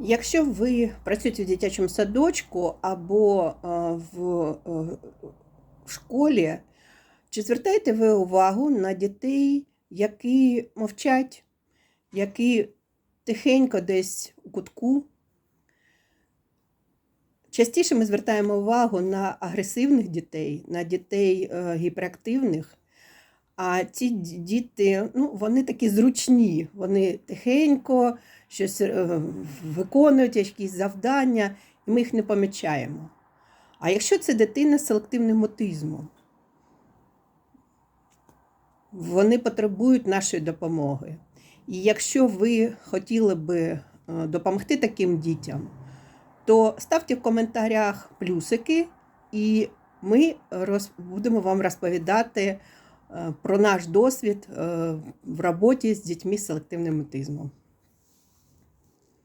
Якщо ви працюєте в дитячому садочку або е, в, е, школі, чи звертаєте ви увагу на дітей, які мовчать, які тихенько десь у кутку? Частіше ми звертаємо увагу на агресивних дітей, на дітей е, гіперактивних. А ці діти, ну, вони такі зручні, вони тихенько щось е, виконують, якісь завдання, і ми їх не помічаємо. А якщо це дитина з селективним аутизмом, вони потребують нашої допомоги. І якщо ви хотіли би е, допомогти таким дітям, то ставте в коментарях плюсики, і ми будемо вам розповідати про наш досвід е, в роботі з дітьми з селективним аутизмом.